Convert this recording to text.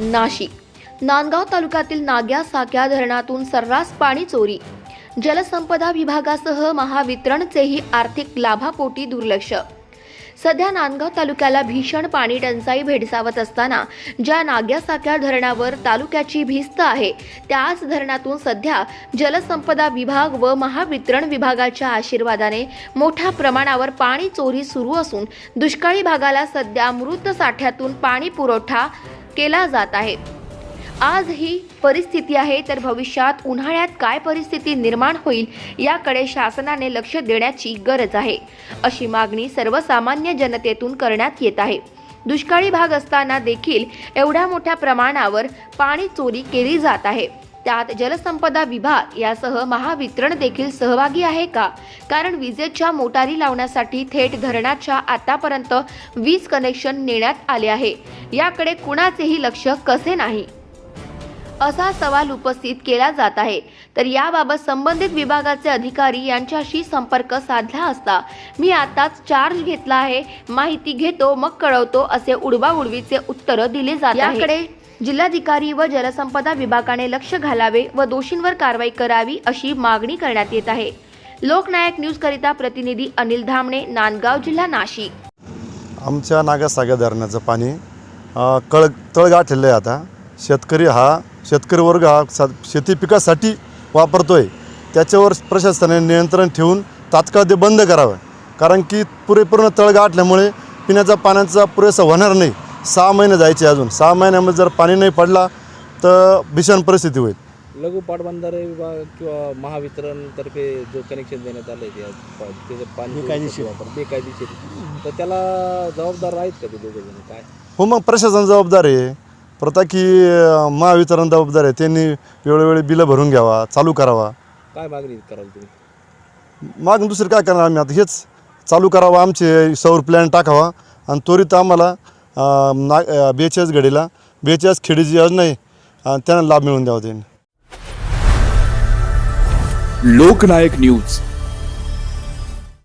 नाशिक. नांदगाव तालुक्यातील नाग्या साक्या धरणातून सर्रास पाणी चोरी. जलसंपदा विभागासह महावितरणचेही आर्थिक लाभापोटी दुर्लक्ष. सध्या नांदगाव तालुक्याला भीषण पाणी टंचाई भेडसावत असताना ज्या नाग्यासाक्या धरणावर तालुक्याची भिस्त आहे त्याच धरणातून सध्या जलसंपदा विभाग व महावितरण विभागाच्या आशीर्वादाने मोठ्या प्रमाणावर पाणी चोरी सुरू असून दुष्काळी भागाला सध्या मृत साठ्यातून पाणी पुरवठा केला जात आहे. आज ही परिस्थिती आहे तर भविष्यात उन्हाळ्यात काय परिस्थिती निर्माण होईल याकडे शासनाने लक्ष देण्याची गरज आहे. अशी मागणी सर्वसामान्य जनतेतून करण्यात येत आहे. दुष्काळी भाग असताना देखील एवढ्या मोठ्या प्रमाणावर पाणी चोरी केली जात आहे. त्यात जलसंपदा विभाग यासह महावितरण देखील सहभागी आहे का? कारण विजेच्या मोटारी लावण्यासाठी थेट धरणाच्या आतापर्यंत वीज कनेक्शन नेण्यात आले आहे. याकडे कुणाचेही लक्ष कसे नाही? असा सवाल उपस्थित केला जात आहे. तर याबाबत संबंधित विभागाचे अधिकारी यांच्याशी संपर्क साधला असता मी आताच चार्ज घेतला आहे माहिती घेतो मग कळवतो असे उडवाउडवीचे उत्तर दिले जात याकडे जिल्हाधिकारी व जलसंपदा विभागाने लक्ष घालावे व दोषींवर कारवाई करावी अशी मागणी करण्यात येत आहे. लोकनायक न्यूज करिता प्रतिनिधी अनिल धामणे नांदगाव जिल्हा नाशिक. आमच्या नागासागर धरणाचं पाणी कळ तळ गाठलेलं आहे आता. शेतकरी हा शेतकरी वर्ग हा सा शेती पिकासाठी वापरतो आहे त्याच्यावर प्रशासनाने नियंत्रण ठेवून तात्काळ ते बंद करावं. कारण की पुरेपूर्ण तळ गाठल्यामुळे पिण्याचा पाण्याचा पुरेसा होणार नाही. सहा महिने जायचे अजून. सहा महिन्यामध्ये जर पाणी नाही पडला तर भीषण परिस्थिती होईल. लघु पाटबंधारे विभाग किंवा महावितरणतर्फे जो कनेक्शन देण्यात आलं आहे त्याचं पाणी बेकायदेशीर. वापर बेकायदेशीर. तर त्याला जबाबदार आहेत का ते दोघे जण? काय? हो मग प्रशासन जबाबदार आहे. प्रथा की महावितरण जबाबदार आहे. त्यांनी वेळोवेळी बिलं भरून घ्यावा चालू करावा. काय मागणी कराल तुम्ही? माग दुसरं काय करणार आम्ही आता? हेच चालू करावं आमचे सौर प्लॅन टाकावा. आणि त्वरित आम्हाला अं, ना बेचाळीस घडीला बेचाळीस खेडी जी योजना आहे. अं, त्यांना लाभ मिळवून द्यावा त्यांनी. लोकनायक न्यूज.